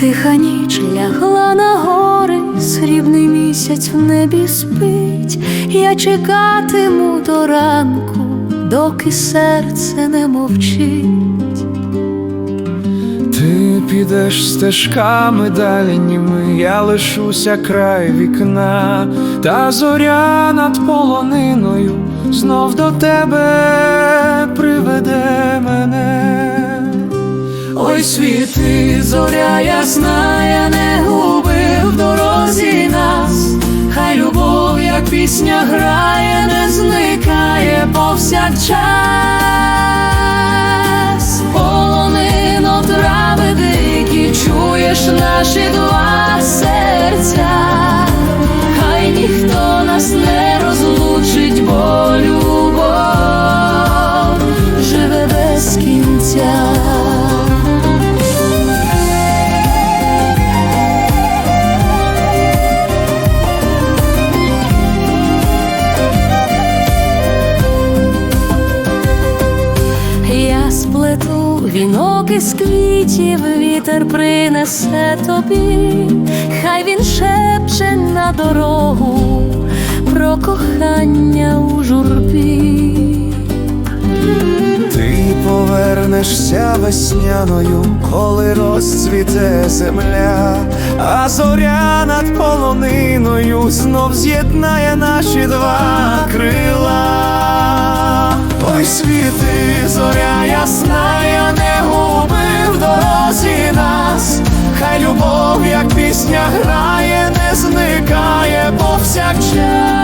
Тиха ніч лягла на гори, срібний місяць в небі спить. Я чекатиму до ранку, доки серце не мовчить. Ти підеш стежками дальніми, я лишуся край вікна, та зоря над полониною знов до тебе приведе мене. Ой, світи, зоря ясна, не губив в дорозі нас, хай любов, як пісня грає, не зникає повсякчас. Полонино трави дикі, чуєш наші два вінок із квітів, вітер принесе тобі, хай він шепче на дорогу про кохання у журбі. Ти повернешся весняною, коли розцвіте земля, а зоря над полониною знов з'єднає наші два крила. Ой, світи, зоря ясна, пісня грає, не зникає повсякчас.